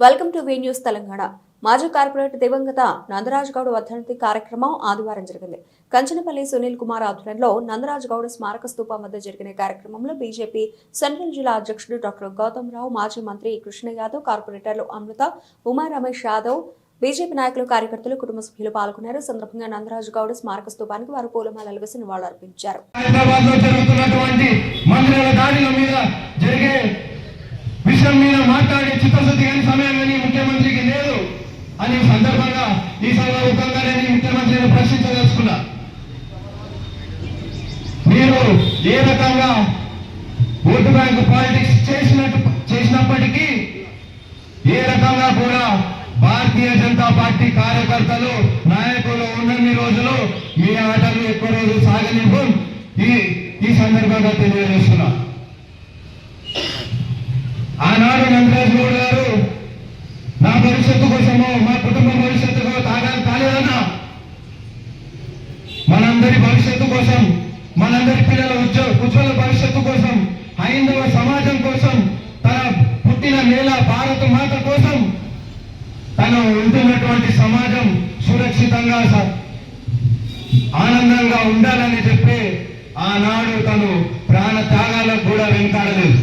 Welcome to V news Telangana. మాజీ corporator దివంగత నందరాజ్ గౌడ్ వర్ధంతి కార్యక్రమం ఆదివారం జరిగింది. కంచనపల్లి సునీల్ కుమార్ ఆధ్వర్యంలో నందరాజ్ గౌడ్ స్మారక స్థూపం వద్ద జరిగిన కార్యక్రమంలో బీజేపీ సెంట్రల్ జిల్లా అధ్యక్షుడు డాక్టర్ గౌతమ్ రావు మాజీ మంత్రి కృష్ణ యాదవ్ కార్పొరేటర్లు అమృత ఉమా రమేష్ యాదవ్ బీజేపీ నాయకులు కార్యకర్తలు కుటుంబ సభ్యులు పాల్గొన్నారు. సందర్భంగా నందరాజ్ గౌడ్ స్మారక స్థూపానికి వారు పూలమాలలు వేసి నివాళులర్పించారు. హైదరాబాద్లో జరుగుతున్నటువంటి మందిరాల దాడుల మీద జరిగే అని ఈ సందర్భంగా ఈ సభాముఖంగా నేను ముఖ్యమంత్రిని ప్రశ్నించదలుచుకున్నా. మీరు ఏ రకంగా ఓటు బ్యాంకు పాలిటిక్స్ చేసినట్టు చేసినప్పటికీ ఏ రకంగా కూడా భారతీయ జనతా పార్టీ కార్యకర్తలు నాయకులు ఉన్నన్ని రోజులు మీ ఆటలు ఎక్కువ రోజులు సాగనివ్వు. ఈ ఈ సందర్భంగా తెలియజేస్తున్నా ఆనాడు నందరాజ్ గౌడ్ గారు నా భవిష్యత్తు కోసమో మా కుటుంబ భవిష్యత్తు తాగాలి కాలేదన్నా మనందరి భవిష్యత్తు కోసం మనందరి పిల్లల ఉజ్వల ఉజ్వల భవిష్యత్తు కోసం హైందవ సమాజం కోసం తన పుట్టిన నేల భారత మాత కోసం తను ఉంటున్నటువంటి సమాజం సురక్షితంగా ఆనందంగా ఉండాలని చెప్పి ఆనాడు తను ప్రాణ త్యాగాలకు కూడా వెనుకాడలేదు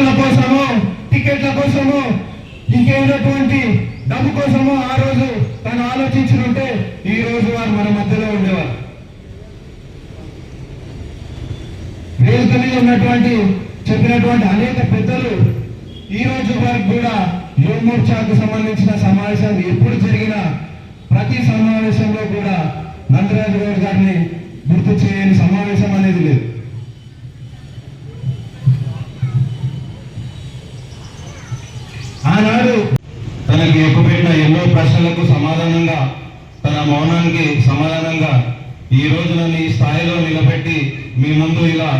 పనుల కోసము టికెట్ల కోసము ఇంకేమైనటువంటి డబ్బు కోసము ఆ రోజు తను ఆలోచించుంటే ఈ రోజు వారు మన మధ్యలో ఉండేవారు. వేదిక మీద ఉన్నటువంటి చెప్పినటువంటి అనేక పెద్దలు ఈ రోజు వరకు కూడా యువమోర్చాకు సంబంధించిన సమావేశాలు ఎప్పుడు జరిగినా ప్రతి సమావేశంలో కూడా నందరాజు గౌడ్ గారిని గుర్తు చేయని సమావేశం ప్రశ్నలకు సమాధానంగా తన మౌనానికి సమాధానంగా ఈ రోజు నన్ను ఈ స్థాయిలో నిలబెట్టి మీ ముందు ఇలా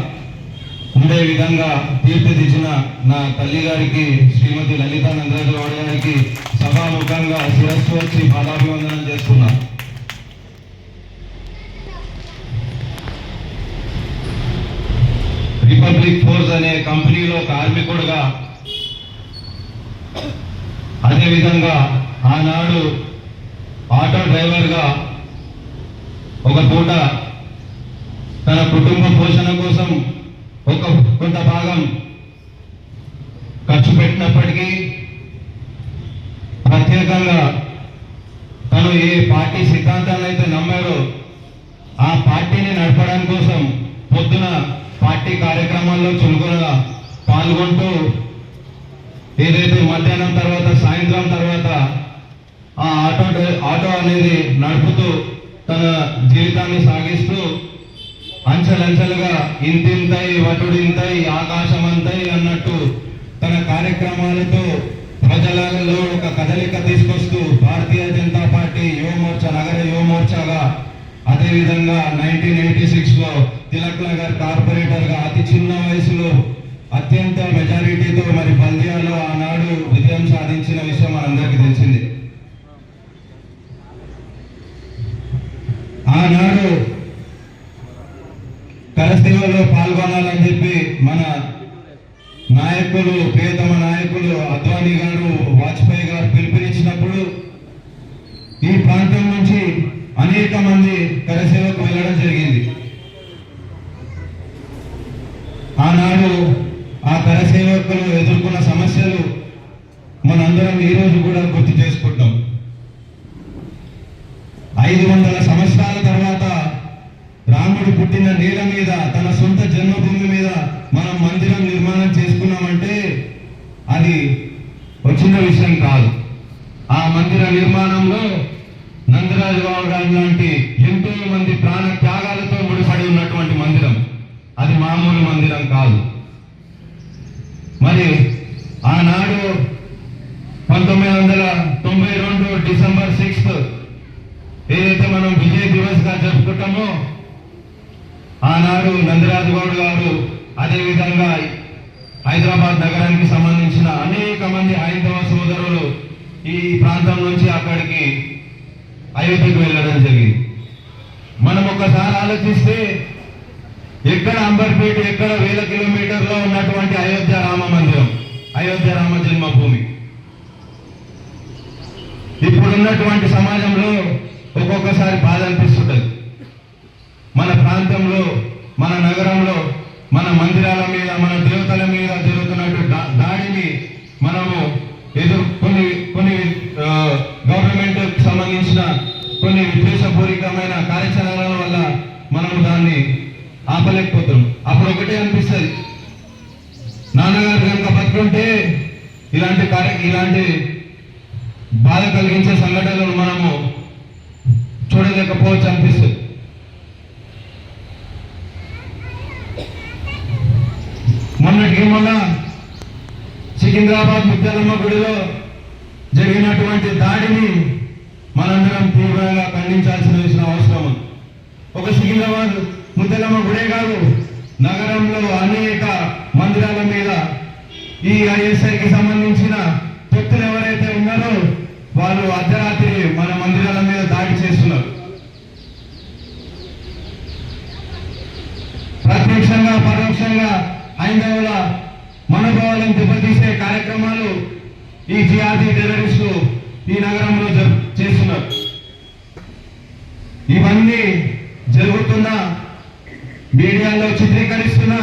ఉండే విధంగా తీర్చిదిద్దిన నా తల్లి గారికి శ్రీమతి లలిత నందరాజు గారికి సభాముఖంగా శిరస్సు వచ్చి పాదాభివందనం చేస్తున్నా. రిపబ్లిక్ ఫోర్స్ అనే కంపెనీలో కార్మికుడుగా అదేవిధంగా ఆనాడు ఆటో డ్రైవర్గా ఒక పూట తన కుటుంబ పోషణ కోసం ఒక కొంత భాగం ఖర్చు పెట్టినప్పటికీ ప్రత్యేకంగా తను ఏ పార్టీ సిద్ధాంతాన్ని అయితే నమ్మారో ఆ పార్టీని నడపడం కోసం పొద్దున పార్టీ కార్యక్రమాల్లో చురుకుగా పాల్గొంటూ ఏదైతే మధ్యాహ్నం తర్వాత సాయంత్రం తర్వాత ఆ ఆటో ఆటో అనేది నడుపుతూ తన జీవితాన్ని సాగిస్తూ అంచెలంచెలుగా ఇంతింతై వటుడింతై ఆకాశమంతై అన్నట్టు తన కార్యక్రమాలతో ప్రజలలో ఒక కదలిక తీసుకొస్తూ భారతీయ జనతా పార్టీ యువమోర్చ నగర యువమోర్చగా అదేవిధంగా నైన్టీన్ ఎయిటీ సిక్స్లో తిలక్ నగర్ కార్పొరేటర్గా అతి చిన్న వయసులో అత్యంత మెజారిటీతో మరి బల్దియాలో ఆనాడు విజయం సాధించిన విషయం మనందరికీ తెలిసింది ఆనాడు కరసేవలో పాల్గొనాలని చెప్పి మన నాయకులు ప్రియతమ నాయకులు అద్వానీ గారు వాజ్పేయి గారు పిలుపునిచ్చినప్పుడు ఈ ప్రాంతం నుంచి అనేక మంది కరసేవకు వెళ్ళడం జరిగింది. ఆనాడు ఆ కరసేవకులు ఎదుర్కొన్న సమస్యలు మనందరం ఈ రోజు కూడా గుర్తు చేసుకుంటాం. ఐదు వందల సంవత్సరాల తర్వాత రాముడు పుట్టిన నేల మీద తన సొంత జన్మభూమి మీద మనం మందిరం నిర్మాణం చేసుకున్నామంటే అది వచ్చిన విషయం కాదు. ఆ మందిర నిర్మాణంలో నందరాజు బాబు గారు లాంటి ఎంతో మంది ప్రాణ త్యాగాలతో ముడిపడి ఉన్నటువంటి మందిరం. అది మామూలు మందిరం కాదు. మరి ఆనాడు పంతొమ్మిది వందల తొంభై రెండు డిసెంబర్ సిక్స్త్ ఏదైతే మనం విజయ్ దివస్గా జరుపుకుంటామో ఆనాడు నందిరాజు గౌడ్ గారు అదేవిధంగా హైదరాబాద్ నగరానికి సంబంధించిన అనేక మంది హైందవ సోదరులు ఈ ప్రాంతం నుంచి అక్కడికి అయోధ్యకు వెళ్ళడం జరిగింది. మనం ఒకసారి ఆలోచిస్తే ఎక్కడ అంబర్పేట ఎక్కడ వేల కిలోమీటర్లో ఉన్నటువంటి అయోధ్య రామ మందిరం అయోధ్య రామ జన్మభూమి. ఇప్పుడున్నటువంటి సమాజంలో ఒక్కొక్కసారి బాధ అనిపిస్తుంటుంది. మన ప్రాంతంలో మన నగరంలో మన మందిరాల మీద మన దేవతల మీద జరుగుతున్నట్టు దాడిని మనము ఎదురు కొన్ని కొన్ని గవర్నమెంట్ సంబంధించిన కొన్ని ఉద్దేశపూరికమైన కార్యాచరణల వల్ల మనము దాన్ని ఆపలేకపోతున్నాం. అప్పుడు ఒకటే అనిపిస్తుంది. నాన్నగారు కనుక బతుకుంటే ఇలాంటి కార్య ఇలాంటి బాధ కలిగించే సంఘటనలు మనము చూడలేకపోవచ్చు అనిపిస్తుంది. మొన్నటికి మొన్న సికింద్రాబాద్ ముద్దలమ్మ గుడిలో జరిగినటువంటి దాడిని మనందరం తీవ్రంగా ఖండించాల్సిన విషయం అవసరం. ఒక సికింద్రాబాద్ ముద్దలమ్మ గుడే కాదు నగరంలో అనేక మందిరాల మీద ఈ ఐఎస్ఐకి సంబంధించిన వ్యక్తులు ఎవరైతే ఉన్నారో వాళ్ళు అర్ధరాత్రి మన మందిరాల మీద దాడి చేస్తున్నారు ప్రత్యక్షంగా పరోక్షంగా హైందవుల మనోభావాలను దెబ్బతీసే కార్యక్రమాలు ఈ జిఆర్జీ టెర్రరిస్టులు ఈ నగరంలో చేస్తున్నారు. ఇవన్నీ జరుగుతున్న మీడియాలో చిత్రీకరిస్తున్న